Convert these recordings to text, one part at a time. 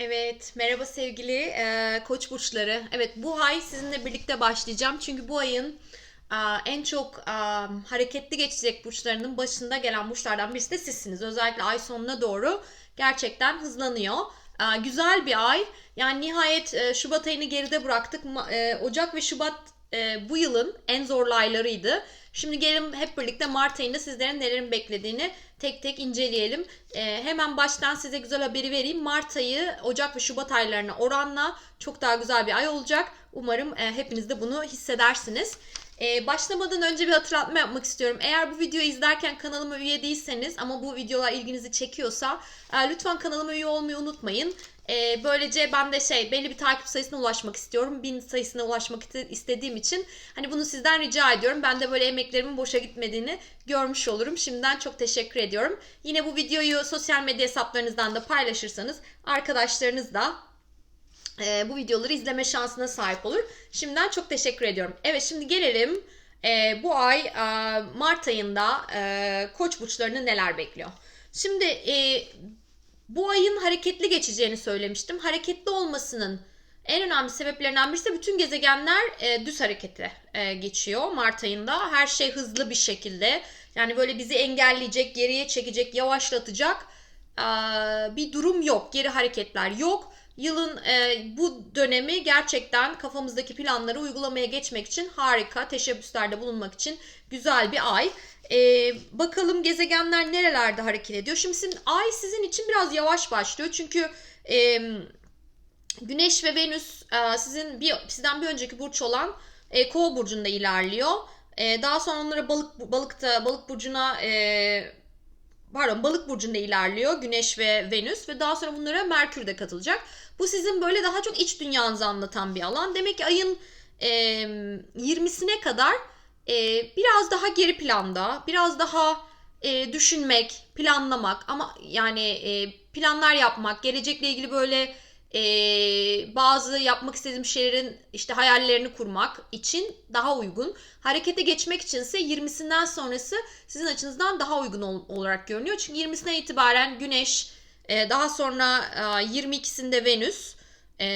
Evet, merhaba sevgili e, koç burçları. Evet, bu ay sizinle birlikte başlayacağım. Çünkü bu ayın e, en çok e, hareketli geçecek burçlarının başında gelen burçlardan birisi de sizsiniz. Özellikle ay sonuna doğru gerçekten hızlanıyor. E, güzel bir ay. Yani nihayet e, Şubat ayını geride bıraktık. E, Ocak ve Şubat e, bu yılın en zorlu aylarıydı. Şimdi gelin hep birlikte Mart ayında sizlerin nelerin beklediğini tek tek inceleyelim. E, hemen baştan size güzel haberi vereyim. Mart ayı Ocak ve Şubat aylarına oranla çok daha güzel bir ay olacak. Umarım e, hepiniz de bunu hissedersiniz. E, başlamadan önce bir hatırlatma yapmak istiyorum. Eğer bu videoyu izlerken kanalıma üye değilseniz ama bu videolar ilginizi çekiyorsa e, lütfen kanalıma üye olmayı unutmayın. E, böylece ben de şey belli bir takip sayısına ulaşmak istiyorum. Bin sayısına ulaşmak iste- istediğim için hani bunu sizden rica ediyorum. Ben de böyle emeklerimin boşa gitmediğini görmüş olurum. Şimdiden çok teşekkür ediyorum. Yine bu videoyu sosyal medya hesaplarınızdan da paylaşırsanız arkadaşlarınız da e, bu videoları izleme şansına sahip olur. Şimdiden çok teşekkür ediyorum. Evet şimdi gelelim e, bu ay e, Mart ayında e, koç burçlarını neler bekliyor. Şimdi e, bu ayın hareketli geçeceğini söylemiştim. Hareketli olmasının en önemli sebeplerinden birisi de bütün gezegenler e, düz harekete e, geçiyor Mart ayında. Her şey hızlı bir şekilde. Yani böyle bizi engelleyecek, geriye çekecek, yavaşlatacak e, bir durum yok. Geri hareketler yok. Yılın e, bu dönemi gerçekten kafamızdaki planları uygulamaya geçmek için harika, teşebbüslerde bulunmak için güzel bir ay. E, bakalım gezegenler nerelerde hareket ediyor. Şimdi sizin, ay sizin için biraz yavaş başlıyor. Çünkü e, Güneş ve Venüs e, sizin bir sizden bir önceki burç olan e, Kova burcunda ilerliyor. E, daha sonra onlara balık balıkta balık burcuna e, pardon balık burcunda ilerliyor Güneş ve Venüs ve daha sonra bunlara Merkür de katılacak. Bu sizin böyle daha çok iç dünyanızı anlatan bir alan. Demek ki ayın e, 20'sine kadar e, biraz daha geri planda, biraz daha e, düşünmek, planlamak ama yani e, planlar yapmak, gelecekle ilgili böyle e, bazı yapmak istediğim şeylerin işte hayallerini kurmak için daha uygun. Harekete geçmek içinse 20'sinden sonrası sizin açınızdan daha uygun ol- olarak görünüyor. Çünkü 20'sinden itibaren Güneş, e, daha sonra e, 22'sinde Venüs e,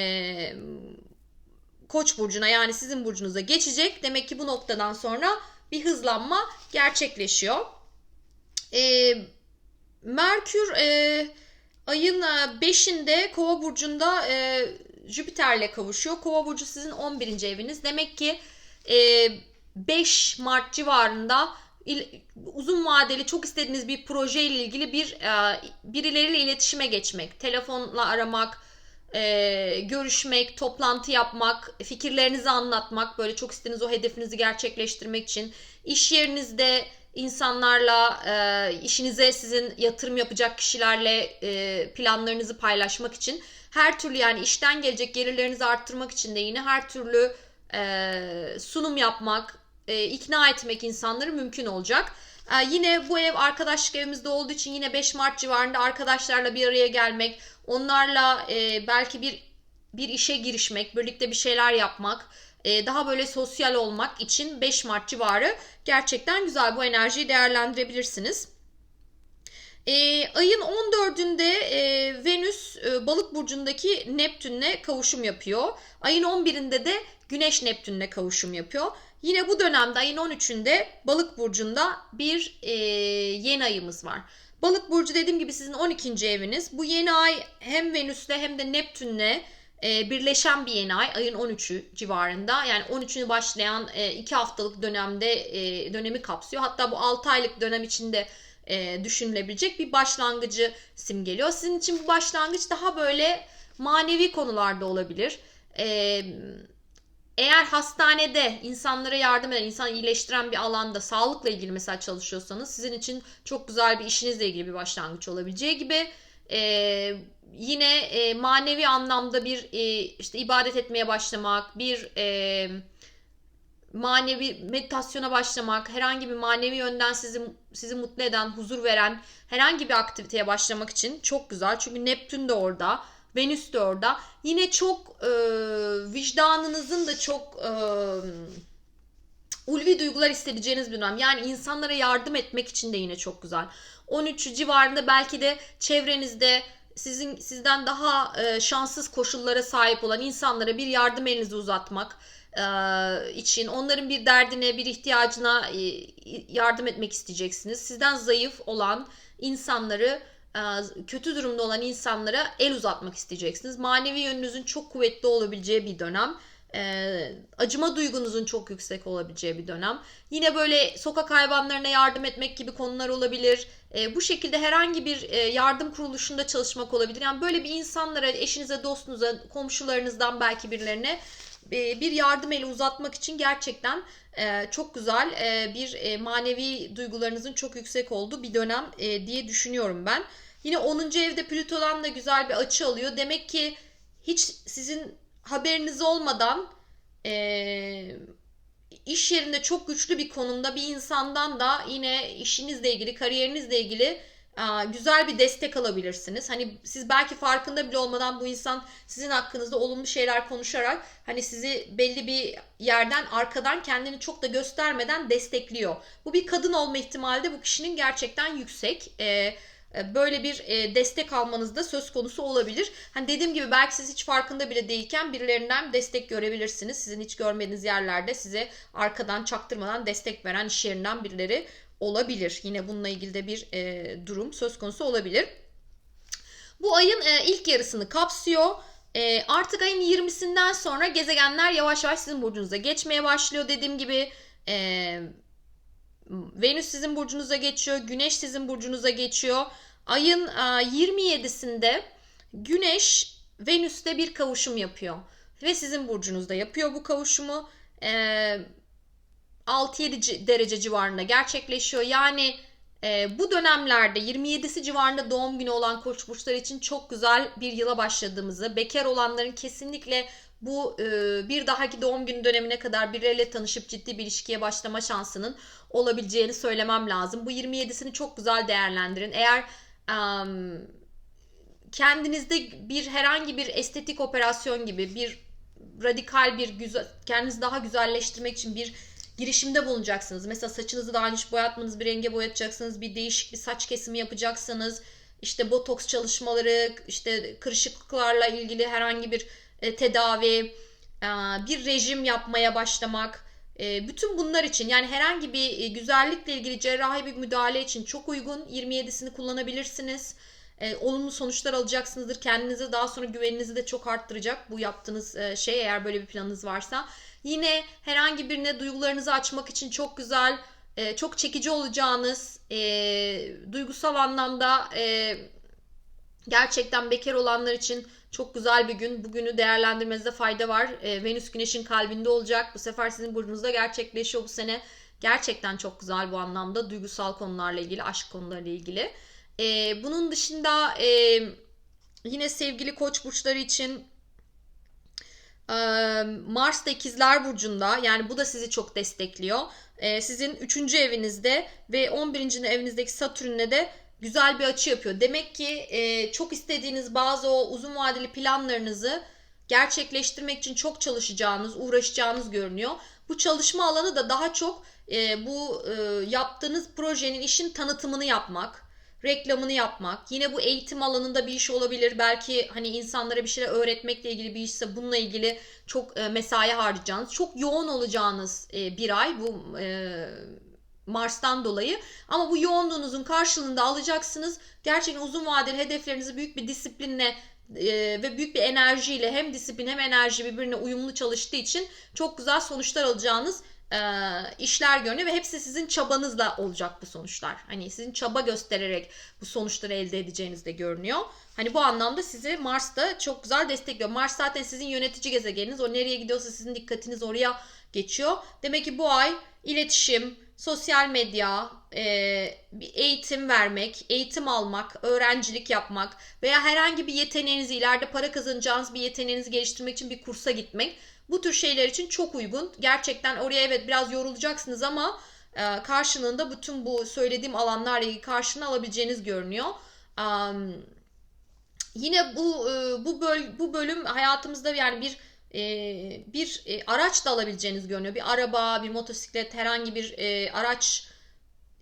Koç burcuna yani sizin burcunuza geçecek. Demek ki bu noktadan sonra bir hızlanma gerçekleşiyor. E, Merkür e, ayın 5'inde Kova burcunda e, Jüpiter'le kavuşuyor. Kova burcu sizin 11. eviniz. Demek ki e, 5 Mart civarında il- uzun vadeli çok istediğiniz bir proje ile ilgili bir e, birileriyle iletişime geçmek, telefonla aramak, e, görüşmek, toplantı yapmak, fikirlerinizi anlatmak, böyle çok istediğiniz o hedefinizi gerçekleştirmek için. İş yerinizde insanlarla, e, işinize sizin yatırım yapacak kişilerle e, planlarınızı paylaşmak için. Her türlü yani işten gelecek gelirlerinizi arttırmak için de yine her türlü e, sunum yapmak, e, ikna etmek insanları mümkün olacak. E, yine bu ev arkadaşlık evimizde olduğu için yine 5 Mart civarında arkadaşlarla bir araya gelmek, onlarla e, belki bir bir işe girişmek, birlikte bir şeyler yapmak, e, daha böyle sosyal olmak için 5 Mart civarı gerçekten güzel bu enerjiyi değerlendirebilirsiniz. E, ayın 14'ünde e, Venüs e, balık burcundaki Neptün'le kavuşum yapıyor. Ayın 11'inde de Güneş Neptün'le kavuşum yapıyor. Yine bu dönemde ayın 13'ünde balık burcunda bir e, yeni ayımız var. Balık burcu dediğim gibi sizin 12. eviniz. Bu yeni ay hem Venüs'le hem de Neptün'le e, birleşen bir yeni ay. Ayın 13'ü civarında. Yani 13'ünü başlayan 2 haftalık dönemde e, dönemi kapsıyor. Hatta bu 6 aylık dönem içinde e, düşünülebilecek bir başlangıcı simgeliyor. Sizin için bu başlangıç daha böyle manevi konularda olabilir. E, eğer hastanede insanlara yardım eden, insan iyileştiren bir alanda sağlıkla ilgili mesela çalışıyorsanız sizin için çok güzel bir işinizle ilgili bir başlangıç olabileceği gibi e, yine e, manevi anlamda bir e, işte ibadet etmeye başlamak, bir e, manevi meditasyona başlamak, herhangi bir manevi yönden sizi sizi mutlu eden, huzur veren herhangi bir aktiviteye başlamak için çok güzel. Çünkü Neptün de orada, Venüs de orada. Yine çok e, vicdanınızın da çok e, ulvi duygular hissedeceğiniz bir dönem. Yani insanlara yardım etmek için de yine çok güzel. 13 civarında belki de çevrenizde sizin sizden daha e, şanssız koşullara sahip olan insanlara bir yardım elinizi uzatmak için onların bir derdine, bir ihtiyacına e, yardım etmek isteyeceksiniz. Sizden zayıf olan insanları kötü durumda olan insanlara el uzatmak isteyeceksiniz. Manevi yönünüzün çok kuvvetli olabileceği bir dönem. Acıma duygunuzun çok yüksek olabileceği bir dönem. Yine böyle sokak hayvanlarına yardım etmek gibi konular olabilir. Bu şekilde herhangi bir yardım kuruluşunda çalışmak olabilir. Yani böyle bir insanlara, eşinize, dostunuza, komşularınızdan belki birilerine bir yardım eli uzatmak için gerçekten çok güzel bir manevi duygularınızın çok yüksek olduğu bir dönem diye düşünüyorum ben. Yine 10. evde Plüto'dan da güzel bir açı alıyor. Demek ki hiç sizin haberiniz olmadan e, iş yerinde çok güçlü bir konumda bir insandan da yine işinizle ilgili, kariyerinizle ilgili güzel bir destek alabilirsiniz. Hani siz belki farkında bile olmadan bu insan sizin hakkınızda olumlu şeyler konuşarak hani sizi belli bir yerden arkadan kendini çok da göstermeden destekliyor. Bu bir kadın olma ihtimali de bu kişinin gerçekten yüksek. Ee, e, böyle bir e, destek almanız da söz konusu olabilir. Hani dediğim gibi belki siz hiç farkında bile değilken birilerinden destek görebilirsiniz. Sizin hiç görmediğiniz yerlerde size arkadan çaktırmadan destek veren iş yerinden birileri olabilir. Yine bununla ilgili de bir e, durum söz konusu olabilir. Bu ayın e, ilk yarısını kapsıyor. E, artık ayın 20'sinden sonra gezegenler yavaş yavaş sizin burcunuza geçmeye başlıyor. Dediğim gibi e, Venüs sizin burcunuza geçiyor. Güneş sizin burcunuza geçiyor. Ayın 27'sinde Güneş Venüs'te bir kavuşum yapıyor. Ve sizin burcunuzda yapıyor bu kavuşumu. 6-7 derece civarında gerçekleşiyor. Yani e, bu dönemlerde 27'si civarında doğum günü olan koç burçları için çok güzel bir yıla başladığımızı, bekar olanların kesinlikle bu e, bir dahaki doğum günü dönemine kadar birileriyle tanışıp ciddi bir ilişkiye başlama şansının olabileceğini söylemem lazım. Bu 27'sini çok güzel değerlendirin. Eğer um, kendinizde bir herhangi bir estetik operasyon gibi bir radikal bir güzel kendinizi daha güzelleştirmek için bir girişimde bulunacaksınız. Mesela saçınızı daha önce boyatmanız bir renge boyatacaksınız. Bir değişik bir saç kesimi yapacaksınız. İşte botoks çalışmaları, işte kırışıklıklarla ilgili herhangi bir e, tedavi, e, bir rejim yapmaya başlamak. E, bütün bunlar için yani herhangi bir güzellikle ilgili cerrahi bir müdahale için çok uygun. 27'sini kullanabilirsiniz. Olumlu sonuçlar alacaksınızdır. Kendinize daha sonra güveninizi de çok arttıracak bu yaptığınız şey eğer böyle bir planınız varsa. Yine herhangi birine duygularınızı açmak için çok güzel, çok çekici olacağınız, duygusal anlamda gerçekten bekar olanlar için çok güzel bir gün. Bugünü değerlendirmenizde fayda var. E, Venüs Güneş'in kalbinde olacak. Bu sefer sizin burcunuzda gerçekleşiyor bu sene. Gerçekten çok güzel bu anlamda. Duygusal konularla ilgili, aşk konularıyla ilgili. E, bunun dışında e, yine sevgili koç burçları için e, Mars da ikizler burcunda. Yani bu da sizi çok destekliyor. E, sizin 3. evinizde ve 11. evinizdeki Satürn'le de güzel bir açı yapıyor. Demek ki e, çok istediğiniz bazı o uzun vadeli planlarınızı gerçekleştirmek için çok çalışacağınız, uğraşacağınız görünüyor. Bu çalışma alanı da daha çok e, bu e, yaptığınız projenin işin tanıtımını yapmak, reklamını yapmak. Yine bu eğitim alanında bir iş olabilir. Belki hani insanlara bir şeyler öğretmekle ilgili bir işse bununla ilgili çok e, mesai harcayacağınız, çok yoğun olacağınız e, bir ay bu e, Mars'tan dolayı. Ama bu yoğunluğunuzun karşılığında alacaksınız. Gerçekten uzun vadeli hedeflerinizi büyük bir disiplinle e, ve büyük bir enerjiyle hem disiplin hem enerji birbirine uyumlu çalıştığı için çok güzel sonuçlar alacağınız e, işler görünüyor ve hepsi sizin çabanızla olacak bu sonuçlar. Hani sizin çaba göstererek bu sonuçları elde edeceğiniz de görünüyor. Hani bu anlamda sizi Mars'ta çok güzel destekliyor. Mars zaten sizin yönetici gezegeniniz. O nereye gidiyorsa sizin dikkatiniz oraya geçiyor. Demek ki bu ay iletişim, sosyal medya, e, eğitim vermek, eğitim almak, öğrencilik yapmak veya herhangi bir yeteneğinizi ileride para kazanacağınız bir yeteneğinizi geliştirmek için bir kursa gitmek bu tür şeyler için çok uygun. Gerçekten oraya evet biraz yorulacaksınız ama e, karşılığında bütün bu söylediğim alanlarla ilgili karşılığını alabileceğiniz görünüyor. Yine bu e, bu böl bu bölüm hayatımızda yani bir e, bir e, araç da alabileceğiniz görünüyor. Bir araba, bir motosiklet, herhangi bir araç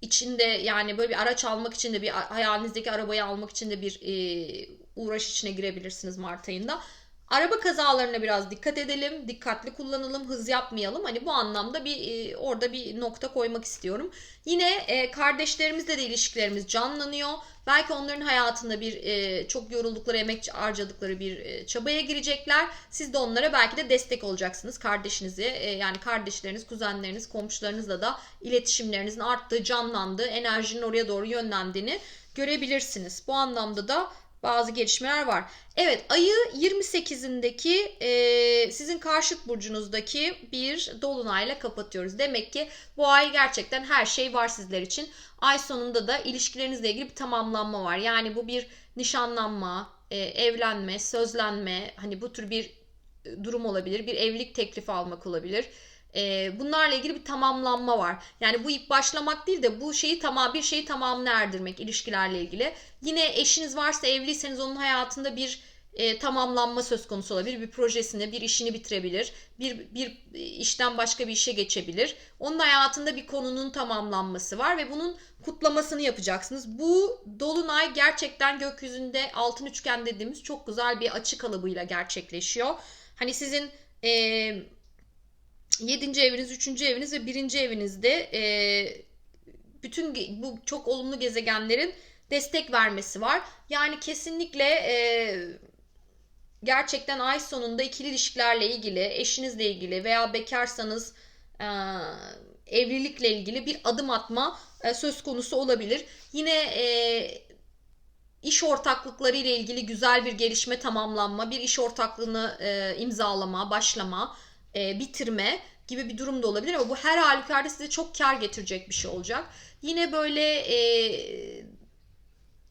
içinde yani böyle bir araç almak için de bir hayalinizdeki arabayı almak için de bir uğraş içine girebilirsiniz Mart ayında. Araba kazalarına biraz dikkat edelim, dikkatli kullanalım, hız yapmayalım. Hani bu anlamda bir e, orada bir nokta koymak istiyorum. Yine e, kardeşlerimizle de ilişkilerimiz canlanıyor. Belki onların hayatında bir e, çok yoruldukları, emek harcadıkları bir e, çabaya girecekler. Siz de onlara belki de destek olacaksınız. Kardeşinizi e, yani kardeşleriniz, kuzenleriniz, komşularınızla da iletişimlerinizin arttığı, canlandığı, enerjinin oraya doğru yönlendiğini görebilirsiniz. Bu anlamda da bazı gelişmeler var. Evet ayı 28'indeki e, sizin karşıt burcunuzdaki bir dolunayla kapatıyoruz. Demek ki bu ay gerçekten her şey var sizler için. Ay sonunda da ilişkilerinizle ilgili bir tamamlanma var. Yani bu bir nişanlanma, e, evlenme, sözlenme hani bu tür bir durum olabilir. Bir evlilik teklifi almak olabilir. E, bunlarla ilgili bir tamamlanma var. Yani bu ilk başlamak değil de bu şeyi tamam bir şeyi tamamına erdirmek ilişkilerle ilgili. Yine eşiniz varsa evliyseniz onun hayatında bir e, tamamlanma söz konusu olabilir. Bir projesini, bir işini bitirebilir. Bir, bir işten başka bir işe geçebilir. Onun hayatında bir konunun tamamlanması var ve bunun kutlamasını yapacaksınız. Bu dolunay gerçekten gökyüzünde altın üçgen dediğimiz çok güzel bir açı kalıbıyla gerçekleşiyor. Hani sizin e, 7. eviniz, 3. eviniz ve 1. evinizde e, bütün bu çok olumlu gezegenlerin destek vermesi var. Yani kesinlikle e, gerçekten ay sonunda ikili ilişkilerle ilgili, eşinizle ilgili veya bekarsanız e, evlilikle ilgili bir adım atma e, söz konusu olabilir. Yine e, iş ortaklıkları ile ilgili güzel bir gelişme tamamlanma, bir iş ortaklığını e, imzalama, başlama, e, bitirme gibi bir durum da olabilir ama bu her halükarda size çok kar getirecek bir şey olacak. Yine böyle e,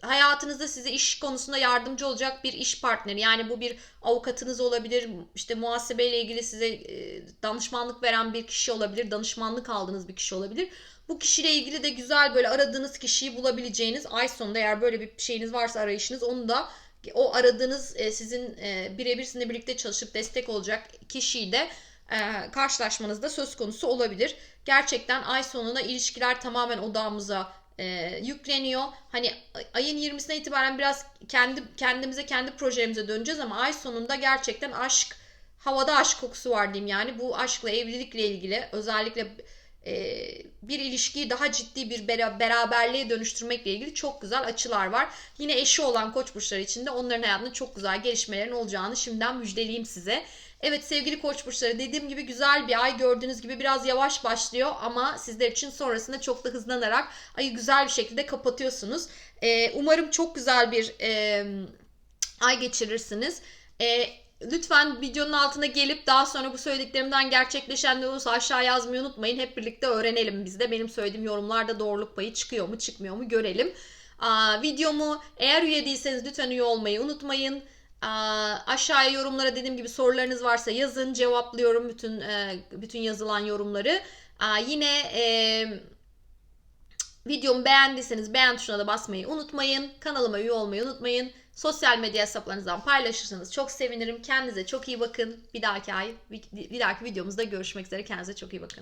hayatınızda size iş konusunda yardımcı olacak bir iş partneri yani bu bir avukatınız olabilir işte muhasebeyle ilgili size e, danışmanlık veren bir kişi olabilir danışmanlık aldığınız bir kişi olabilir bu kişiyle ilgili de güzel böyle aradığınız kişiyi bulabileceğiniz ay sonunda eğer böyle bir şeyiniz varsa arayışınız onu da o aradığınız e, sizin e, birebir sizinle birlikte çalışıp destek olacak kişiyi de e, karşılaşmanız da söz konusu olabilir. Gerçekten ay sonuna ilişkiler tamamen odağımıza e, yükleniyor. Hani ayın 20'sine itibaren biraz kendi kendimize kendi projemize döneceğiz ama ay sonunda gerçekten aşk havada aşk kokusu var diyeyim yani bu aşkla evlilikle ilgili özellikle bir ilişkiyi daha ciddi bir beraberliğe dönüştürmekle ilgili çok güzel açılar var. Yine eşi olan koç burçları için de onların hayatında çok güzel gelişmelerin olacağını şimdiden müjdeleyeyim size. Evet sevgili koç burçları dediğim gibi güzel bir ay gördüğünüz gibi biraz yavaş başlıyor ama sizler için sonrasında çok da hızlanarak ayı güzel bir şekilde kapatıyorsunuz. Ee, umarım çok güzel bir e, ay geçirirsiniz. E, lütfen videonun altına gelip daha sonra bu söylediklerimden gerçekleşen ne olursa aşağı yazmayı unutmayın. Hep birlikte öğrenelim biz de. Benim söylediğim yorumlarda doğruluk payı çıkıyor mu çıkmıyor mu görelim. Aa, videomu eğer üye değilseniz lütfen üye olmayı unutmayın. Aa, aşağıya yorumlara dediğim gibi sorularınız varsa yazın cevaplıyorum bütün e, bütün yazılan yorumları. Aa, yine e, videomu beğendiyseniz beğen tuşuna da basmayı unutmayın. Kanalıma üye olmayı unutmayın. Sosyal medya hesaplarınızdan paylaşırsanız çok sevinirim. Kendinize çok iyi bakın. Bir dahaki ay bir dahaki videomuzda görüşmek üzere. Kendinize çok iyi bakın.